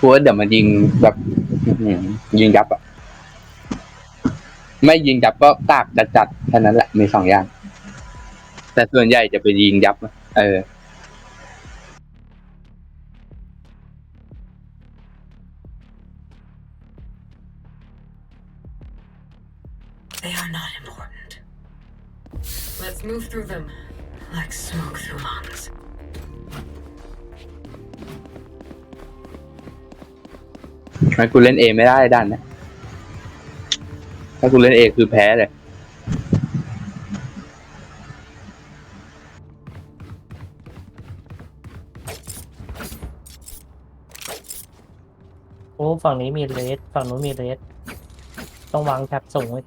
กูว่าเดี๋ยวมันยิงแบบยิงยับอะไม่ยิงยับก็กากจัดจัดๆแค่นั้นแหละมีสองอย่าง แต่ส่วนใหญ่จะไปยิงยับอะเออ ถ้ากูเล่นเอไม่ได้ด้านนะถ้ากูเล่นเอคือแพ้เลยโอ้ฝั่งนี้มีเลสฝั่งนู้นมีเลสต้องวางแท็บส่งไว้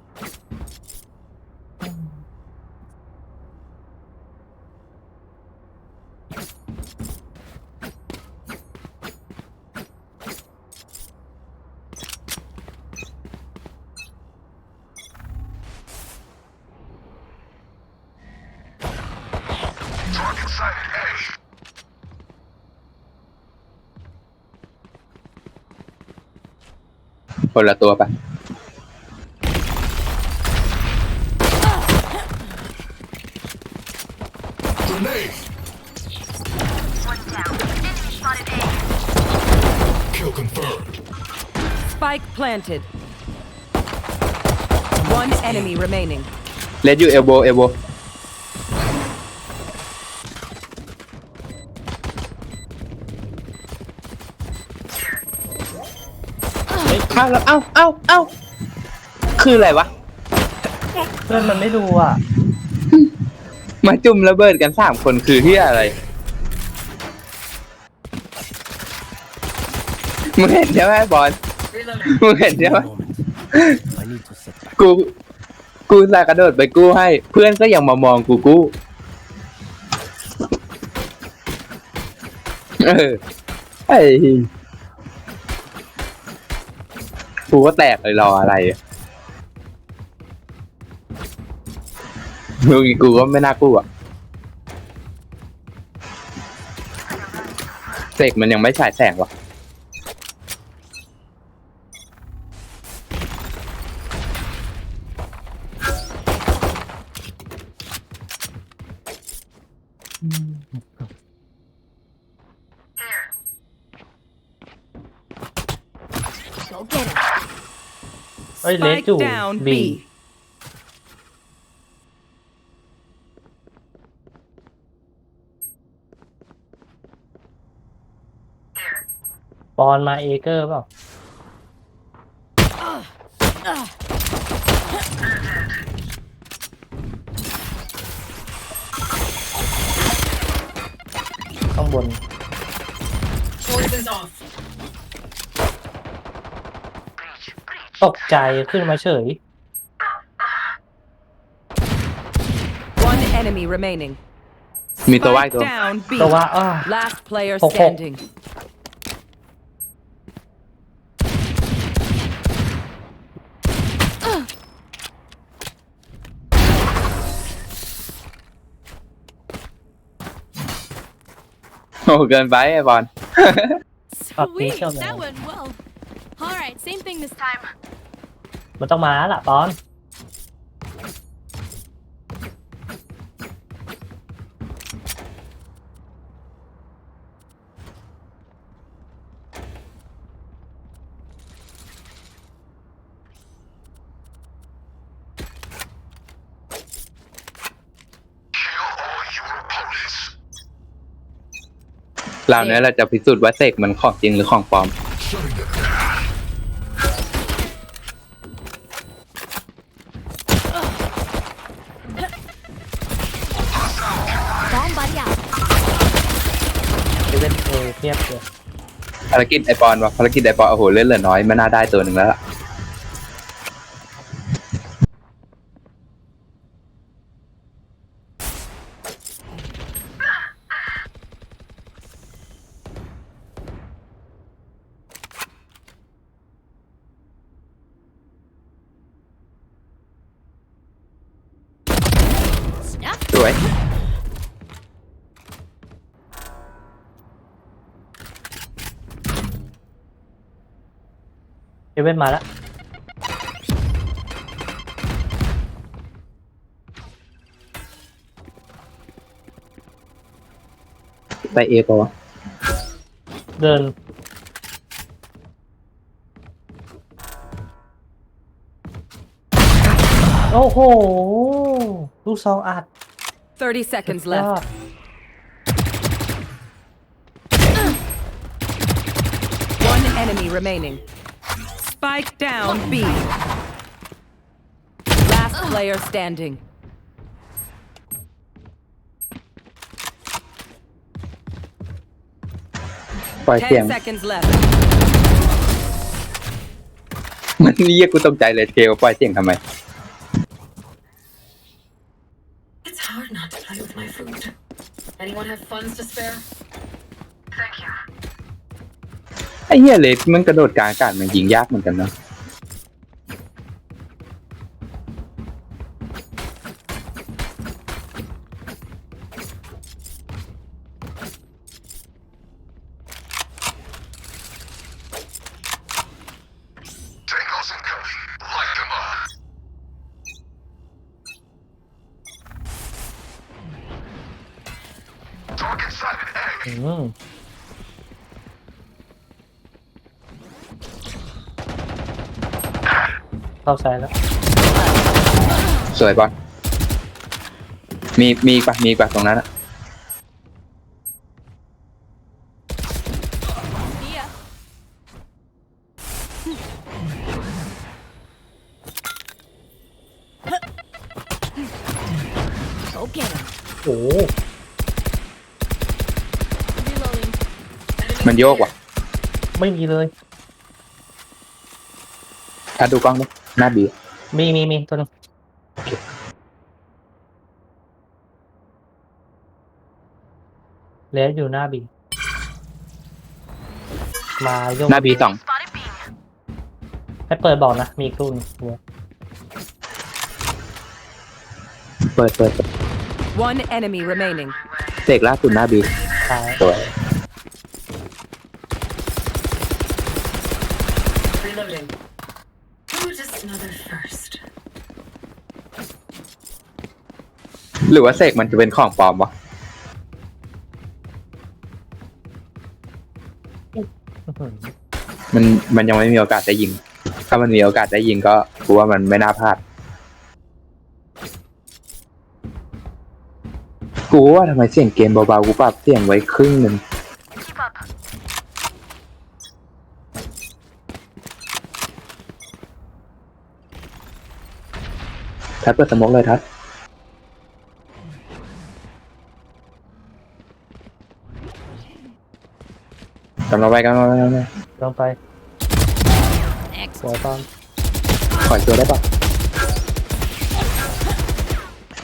คนละตัวไป Grenade! Kill confirmed. Spike planted. One enemy remaining. เลดอยู่เอลโบเอลโบ เอ้าแล้วเอ้าเอ้าเอ้าคืออะไรวะ เพื่อนมันไม่ดูอะ มาจุ่มระเบิดกันสามคนคือที่อะไรมึงเห็นใช่ไหมบอล Reloading. มึงเห็นใช่ไหม I need to set back. กู กูสากระโดดไปกู้ให้ เพื่อนก็ยังมามองกูกู้ เออไอ้ กูก็แตกเลยรออะไรอะลูกอีกกูก็ไม่น่ากลัวเสกมันยังไม่ฉายแสงหรอก ยเลส Spike อยู่ down บี B. ปอนมาเอเกอร์เปล่า ตกใจขึ้นมาเฉย One enemy remaining. มีตัวว่าย Spike ตัว down B. แต่ว่าอ้า Last player Hok, hok. standing. โอ้เกินไปไอ้บอล Up Sweet, each other. that went well. All right, same thing this time. มันต้องมาแล้วล่ะปอน เราเนี้ยเราจะพิสูจน์ว่าเสกมันของจริงหรือของปลอม Shutting them down. ภารกิจไอปอนวะภารกิจไอปอนโอ้โหเล่นเหลือน้อยไม่น่าได้ตัวหนึ่งแล้วล่ะ Snap. สวย เเอเว่นมาแล้วไปเอปะวะเดิน โอ้โห ลูกซองอัด30 seconds ยอ left. ด One enemy remaining. Spike down B. Last player standing. ปล่อยเสียง 10 seconds left. มันเรียกกูตกใจเลยเทลปล่อยเสียงทำไม It's hard not to play with my food. Anyone have funds to spare? Thank you. ไอ้เหี้ยเลยมันกระโดดกลางอากาศมันยิงยากเหมือนกันเนาะ วยบอลมีมีอีกปะมีอีกปะตรงนั้นอะ See ya. Go get him. โอ้โห Reloading. มันโยกว่ะไม่มีเลย ถ้าดูกล้องดิหน้าบีมีมีมีตัวหนึง เลสอยู่หน้าบี มาโยกหน้าบีสองให้เปิดบอกนะ มีอีกตู้หนึงหัวเปิดเปิดเปิด One enemy remaining. เสกล่าสุดหน้าบีซ้ายสวย Reloading. Who does another first? หรือว่าเสกมันจะเป็นของปลอมวะ มันมันยังไม่มีโอกาสได้ยิง ถ้ามันมีโอกาสได้ยิงก็กูว่ามันไม่น่าพลาด กูว่าทำไมเสียงเกมเบาๆ กูปรับเสียงไว้ครึ่งหนึ่งทัดเปิดสมองเลยทัดกำลังไปกำลังไปกำลังไป ลงไป Next. หัวตอนขอตัวได้ปะ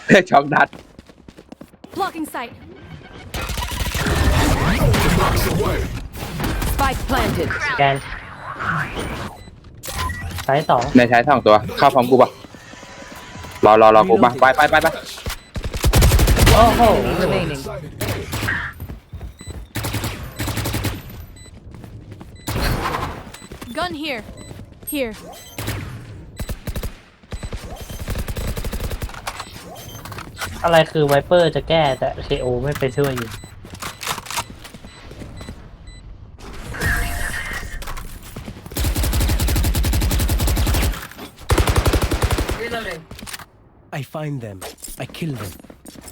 เพื่อช็อกดัด Blocking sight. Box away. Spike planted. แกนซ้ายสองในใช้สองตัว เข้าพร้อมกูปะรอรอรอกูมาไปไปไปไปโอ้โห Remaining. Gun here. Here. อะไรคือไวเปอร์จะแก้แต่เคโอไม่ไปช่วยอยู่ Reloading. I find them. I kill them.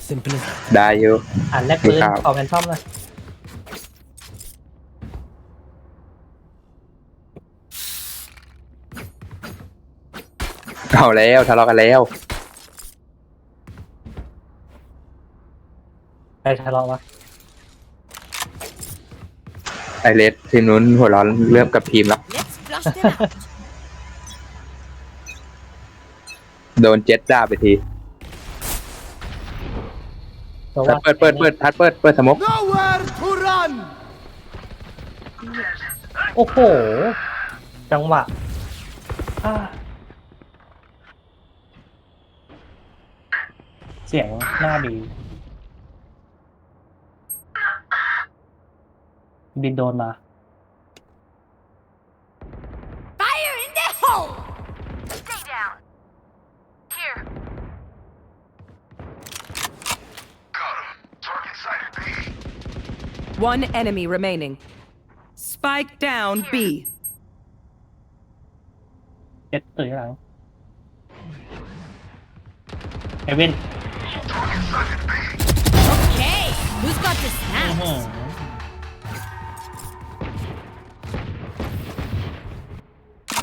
Simple as that. ได้อยู่ อ่านแลกปืนครับ ออกกันช่อมเลย เอาแล้วทะเลาะกันแล้ว ใครทะเลาะวะไอเลสทีมนู้นหัวร้อนเริ่มกับทีมแล้ว Let's flush them out. โดนเจ็ตด่าไปทีเพราะทัว่าดเปิดเปิดเปิดทัดเปิดเปิดสมก Nowhere to run! โอ้โห จังหวะอ่า เสียงหน้าดี บินโดนมา Fire in the hole! Stay down. Here. One enemy remaining. Spike down B. เจ็ดตื่นหลังเอเว่น got this อื้อ now? หือ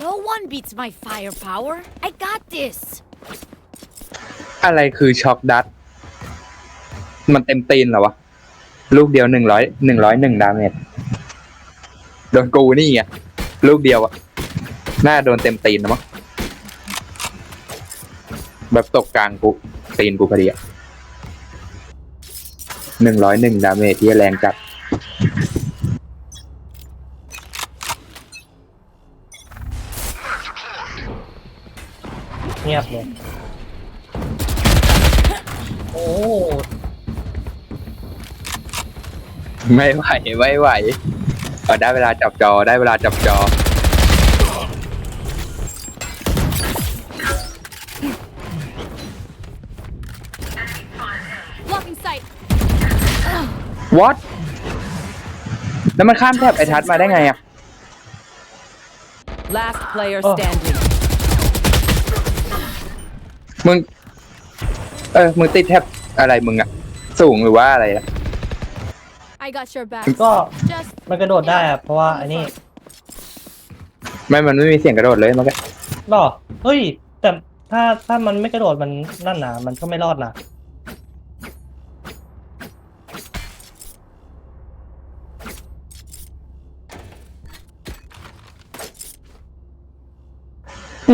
No one beats my firepower. I got this. อะไรคือช็อกดัต มันเต็มตีนเหรอวะ ลูกเดียวหนึ่งร้อยหนึ่งร้อยหนึ่งดาเมจโดนกูนี่ไงลูกเดียวอะน่าโดนเต็มตีนนะมั้งแบบตกกลางกูตีนกูพอดีอะ หนึ่งร้อยหนึ่งดาเมจที่แรงจัดเงียบเลย โอ้ ไม่ไหว ไม่ไหวเอาได้เวลาจับจอได้เวลาจับจอ what แล้วมันข้ามแทบไอทัศน์มาได้ไงอะ Last player Oh. standing. มึง เออ มึงติดแทบอะไรมึงอะสูงหรือว่าอะไรอะ I got your back. ก็ Just มันกระโดดได้อะเพราะว่าอันนี้ไม่มันไม่มีเสียงกระโดดเลยมันก็รอเฮ้ย แต่ถ้าถ้ามันไม่กระโดดมันนั่นนะมันก็ไม่รอดนะ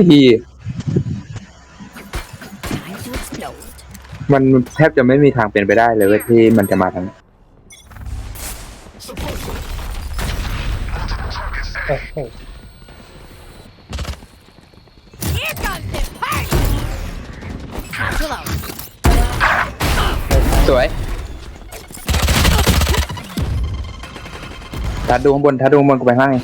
ฮี time to explode. มันแทบจะไม่มีทางเป็นไปได้เลยเว้ยที่มันจะมาทางนี้ Supposedly. Multiple targets โอ้ A. โห Here comes the party. Chill out. สวยถ้าดูข้างบนถ้าดูข้างบนกูไปข้างล่างเอง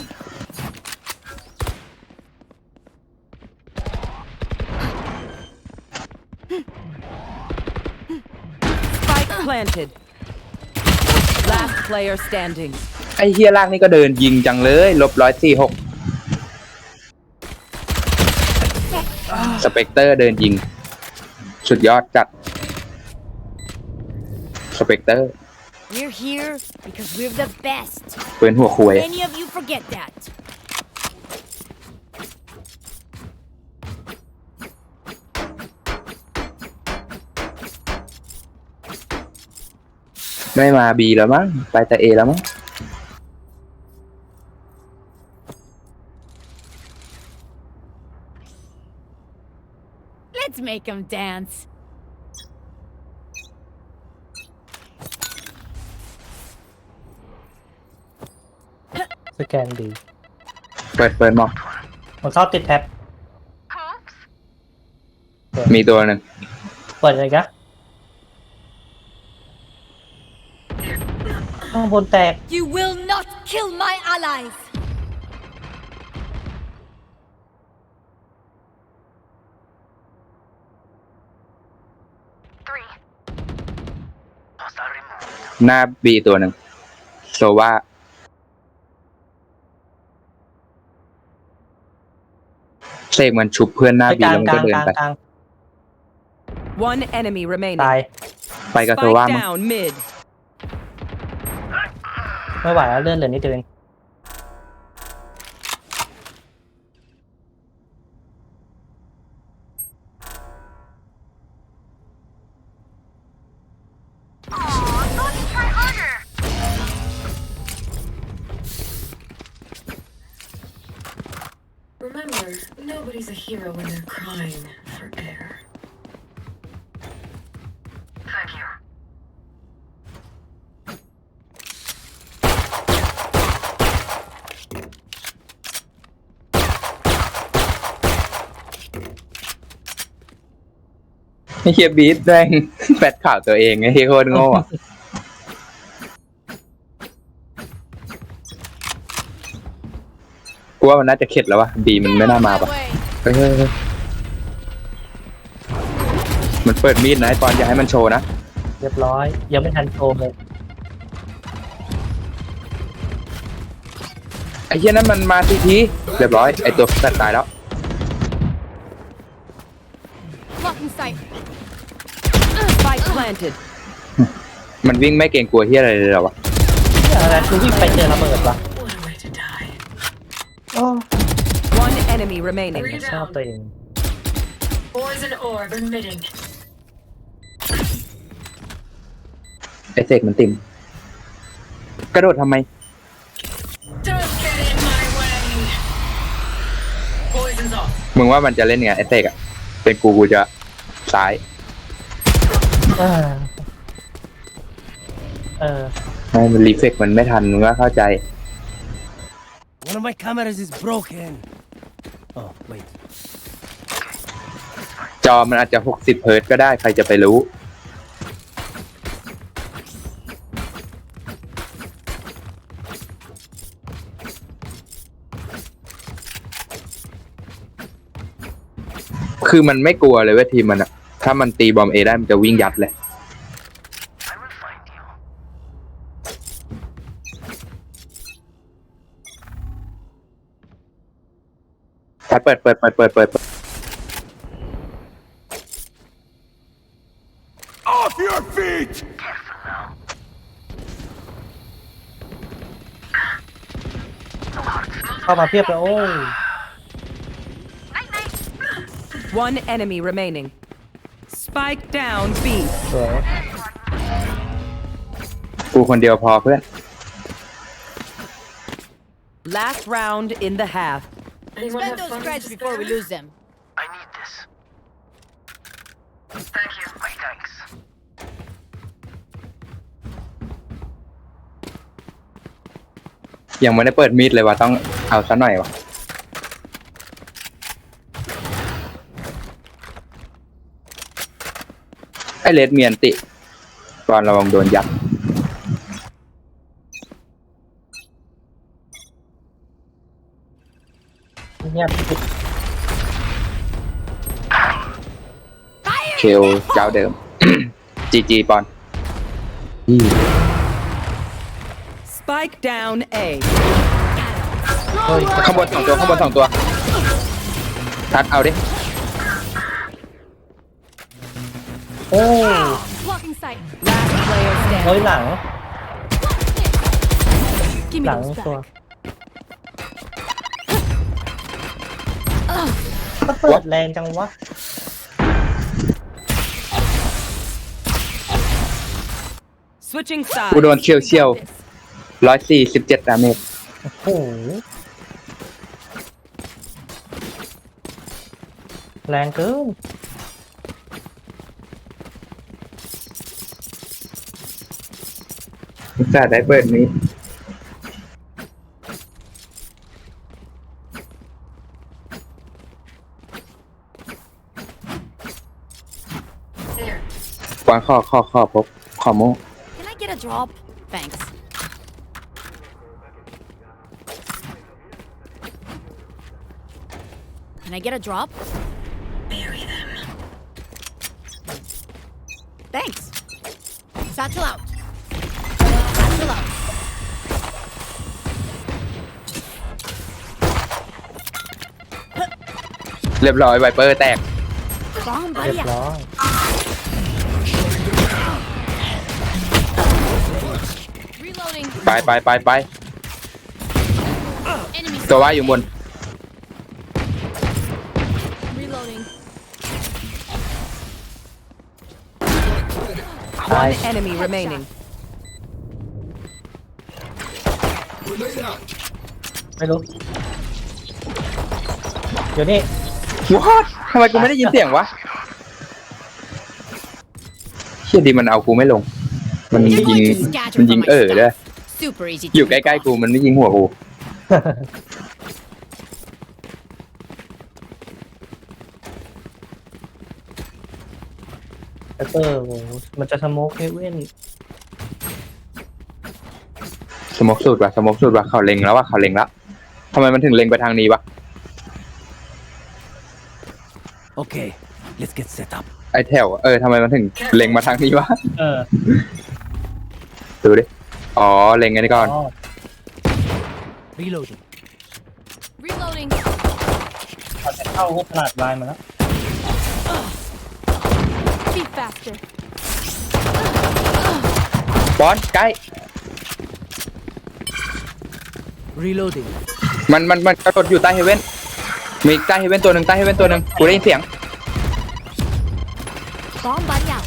Spike planted. Last player standing. ไอ้เฮียล่างนี่ก็เดินยิงจังเลย ลบร้อยสี่หกสเปกเตอร์เดินยิง สุดยอดจัด สเปกเตอร์ We're here because we're the best. ปืนหัวควย Any of you forget that? ไม่มาบีแล้วมั้งไปแต่เอแล้วมั้ง Let's make them dance. สแกนดีเปิดเปิดมองมันชอบติดแท็บมีตัวหนึ่งเปิดเลยกะางบนแตก You will not kill my allies. Three. Hostile removed. หน้าบีตัวหนึ่งโซว่าเสกมันชุบเพื่อนหน้าไปบีกลาแล้งวมันกก็ลางเดินกลางไปกลาง One enemy remaining. ตาย ไปกับโซว่า Spike มั้ง down mid. ไม่ไหวแล้วเลื่อนเหลือนิดเดียวเอง เฮียบีทแม่งแฟดข่าวตัวเองไอ้เฮียโคตรโง่อะกูว่ามันน่าจะเข็ดแล้ววะบีมันไม่น่ามาปะ way. เฮ้ยเฮ้ยเฮ้ยมันเปิดมีดนะไอ้ตอนอย่าให้มันโชว์นะเรียบร้อย ยังไม่ทันโชว์เลยไอ้เหี้ยนั้นมันมาทีทีเรียบร้อยไอ้ตัวสัตว์ตายแล้ว Blocking sight. Spike planted. มันวิ่งไม่เกรงกลัวเหี้ยอะไรเลยเหรอวะเนี่ยอะไรคือวิ่งไปเจอระเบิดวะ What a way to die. โอ้ One enemy remaining. Three ชอบ down. ตัวเอง Poison orb emitting. ไอ้เสกมันติ่มกระโดดทำไม Don't get in my way. Poison's off. มึงว่ามันจะเล่นไงไอ้เสกอะเป็นกูกูจะซ้าย เออ เออให้มันรีเฟกมันไม่ทันมึงก็เข้าใจ One of my cameras is broken. Oh, wait. จอมันอาจจะหกสิบเฮิร์ตซ์ก็ได้ใครจะไปรู้ คือมันไม่กลัวเลยเว่าทีมมันอะ ถ้ามันตีบอมเอได้มันจะวิ่งยัดเลย ถ้าเปิดเปิดเปิดเปิดเปิดเปิด Off your feet! เข้ามาเพียบเลยโอ้ย One enemy remaining. Spike down B. สวยกูคนเดียวพอเพื่อน Last round in the half. Anyone Spend have those funds creds to before we spare? lose them. I need this. Thank you. My thanks. ยังไม่ได้เปิดมีดเลยว่ะต้องเอาซะหน่อยวะ อเลดเมียนติก่อนระวังโดนยัดเงียบเคลเจ้าเดิม จีจีปอนอี Spike down A. เฮ้ยข้างบนสองตัวข้างบนสองตัว ทัดเอาดิ โอ้ Blocking sight. Last player เฮ้ย standing. หลัง Give ห me ลัง those ตัว back. ก็เปิดแรงจังวะ Switching กูโด sides. นเชียวเชียวร้อยสี่สิบเจ็ดดาเมจโอ้โหแรงเกิน ตส่าห์ได้เปิดนี้ There. วางข้อข้อข้อพบข้อโม Can I get a drop? Thanks. Can I get a drop? Bury them. Thanks. Satchel out. รียบร้อยไวเปอร์แตก Bomb เรีย buddy บ out. ร้อย Reloading. ไปไปไปไป Enemy ตัวว่าอยู่บน reloading. ตาย One enemy remaining. ไม่รู้ เดี๋ยวนี้ ว้าทำไมกูไม่ได้ยินเสียงวะเชี่ยดีมันเอากูไม่ลง มัน You're ยิง going to scatter มัน for ยิง my เออเด้อ stuff. Super easy อยู่ to ใก pick ล้ off. ๆกูมันไม่ยิงหัวกูแต่เออโหมันจะสโมกเฮเว่นสมกสูตรว่ะสมกสูตรว่ะเขาเล็งแล้วว่ะเขาเล็งแล้วทำไมมันถึงเล็งไปทางนี้วะ โอเค let's get set up. ไอแถวเออทำไมมันถึงเล็งมาทางนี้วะ เออดูดิ อ๋อ เล็งไงนี่ก่อน Reloading. Reloading. เข้าก็ตลาดลายมาแล้ว Be faster. บอสใกล้ Reloading. มันมันมันกระโดดอยู่ใต้เฮเว่น มีใต้เฮเว่นตัวหนึ่งใต้เฮเว่นตัวหนึ่งกูได้ยินเสียง Bomb buddy out.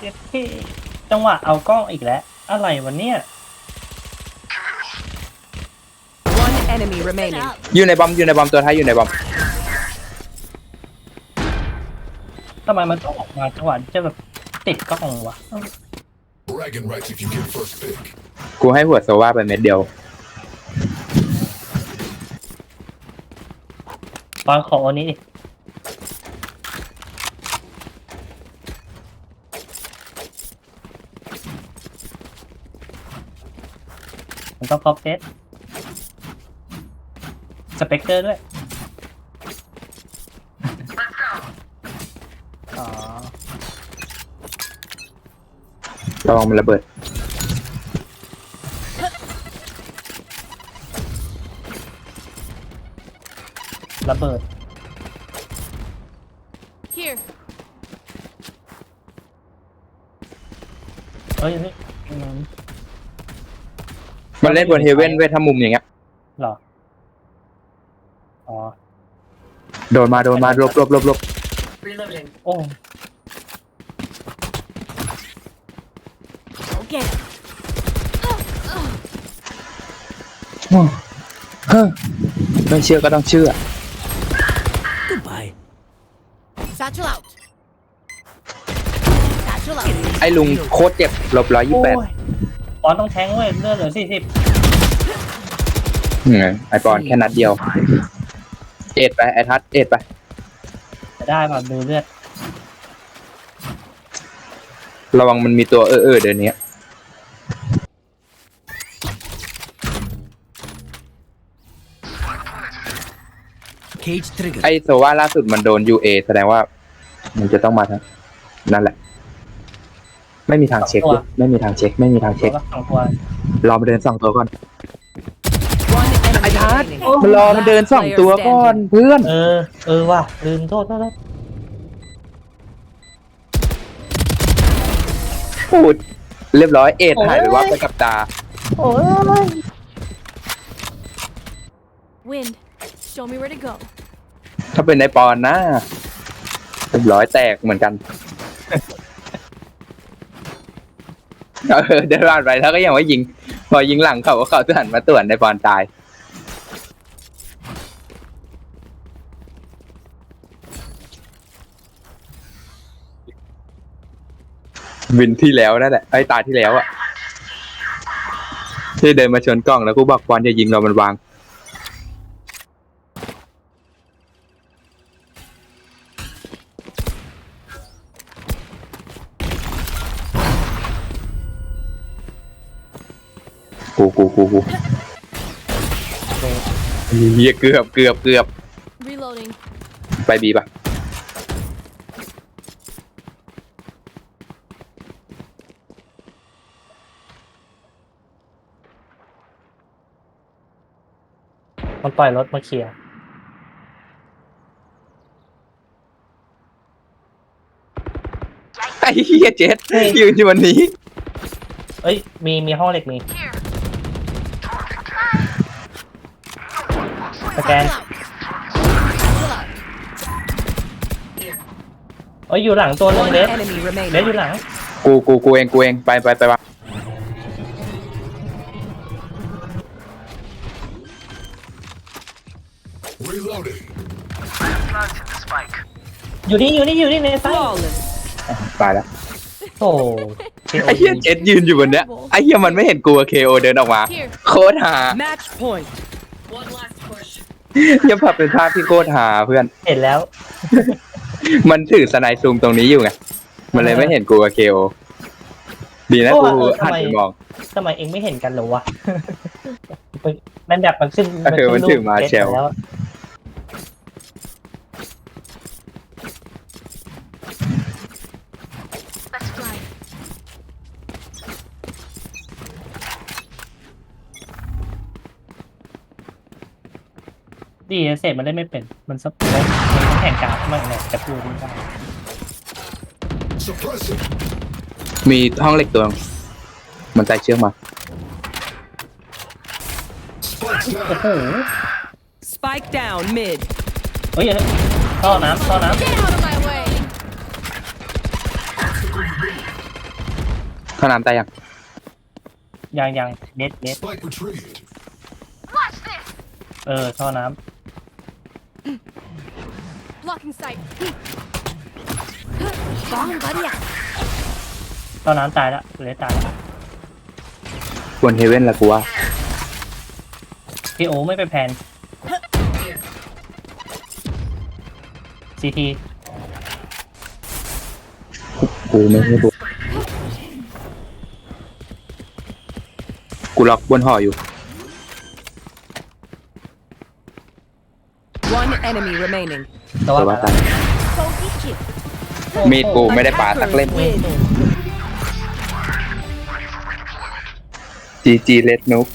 เจ็ดที่จังหวะเอากล้องอีกแล้ว อะไรวันเนี้ย One enemy remaining. Up. อยู่ในบอมอยู่ในบอมตัวท้ายอยู่ในบอมทำไมมันต้องออกมาจังหวะที่จะแบบติดกล้องวะ Bragging rights if you get first pick. กูให้หัวโซว่าไปเม็ดเดียว อนขออันนี้ดิมันต้องครบเซตสเปกเตอร์ด้วย อ๋อ ระวังมันระเบิด ระเบิด Here. เฮ้ยเฮ้ยอืมมันเล่นบนเฮเว่นเว้ยถ้ามุมอย่างเงี้ย เหรอ อ๋อ โดนมาโดนมารวบรวบรวบรวบ Reloading. โอ้ Go get him. เฮ้อไม่เชื่อก็ต้องเชื่อ Goodbye. Satchel out. Satchel out. ไอ้ลุงโคตรเจ็บลบร้อยยี่โอ้แปดยปอนต้องแทงเว้ยเลือดเหลือสี่สิบไอปอนแค่นัดเดียว เอ็ดไปไอทัศน์เอ็ดไป จะได้ป่ะดูเลือด ระวังมันมีตัวเออเออเดินเนี้ย Cage trigger. ไอโซว่าล่าสุดมันโดนยูเอแสดงว่า มันจะต้องมาทางนั่นแหละ ไม่มีทางเช็คเลยไม่มีทางเช็ค ไม่มีทางตัเช็วคละสองตัวรอมันเดินสองตัวก่อน One enemy ไอทัศน์ remaining. มันรอมันเดินสองตัวก่อนเพื่อน เออ เออว่ะลืมโทษโทษโทษพูด เรียบร้อยเอ็ดหายไปว่าไปกับตา โอ้ย Wind. Show me where to go. ถ้าเป็นในปอนนะเรียบร้อยแตกเหมือนกัน เออเดินผ่านไปแล้วก็ยังว่ายิง พอยิงหลังเขาก็เขาจะหันมาต่วนในบอลตาย วินที่แล้วนั่นแหละไอ้ตาที่แล้วอะที่เดินมาชนกล้องแล้วกูบอกบอลจะยิงเรามันวาง เฮียเกือบเกือบเกือบ Reloading. ไปบีป่ะ มันปล่อยรถมาเคลียร์ไอ้เฮียเจ็ดยืนอยู่วันนี้ เอ้ย มีมีห้องเหล็กมี สแกน Satchel out. Satchel out. เอ้ยอยู่หลังตัวหนึง One เลส enemy เลสอยู่ remaining. หลัง กูกูกูเองกูเองไปไปไปวาง Reloading. อยู่นี่อยู่นี่อยู่นี่ในซ้าย Flawless. ตายแล้วโอ้ไอ้เฮียเจ็ดยืนอยู่บนเนี้ยไอ้เฮียมันไม่เห็นกูกับเคโอเดินออกมา Here. โคตรหา Match point. One last push. ยังผับเป็นภาพที่โคตรหาเพื่อน เห็นแล้ว มันถือสไนด์ซูมตรงนี้อยู่ไง มันเลยไม่เห็นกูกับเคโอดีนะโอ้กูเออหันทำไม ไปมองทำไมเองไม่เห็นกันเหรอวะมันแบบมันขึ้นเออมันถือมารูปแชลแล้ว Let's ดีเสร็จมันได้ไม่เป็น มันซับมันมันแข่งการ์ดมากเลยแต่พูดไม่ได้ Suppressing. มีห้องเหล็กตัวหนึ่งมันไต่เชือกมา Spikes โอ้ down. โห Spike down mid. เฮ้ยท่อน้ำท่อน้ Get out of my way! ข้าน้ำตายยังำยังยังเน็ตเน็ต Spike retrieved. เออท่อน้ Blocking sight. Bomb, buddy. ำท่อน้ำตายแล้วเลสตายแล้วบนเฮเว่นละกูว่าพี่โอไม่ไปแพนซีทีกูไม่ให้บุกูล็อกบนหออยู่ One enemy remaining. แต่ว่าแต่ว่าตาย Bogey chip. มีดกูไม่ได้ปาสักเล่ม Win. GG เลดนุก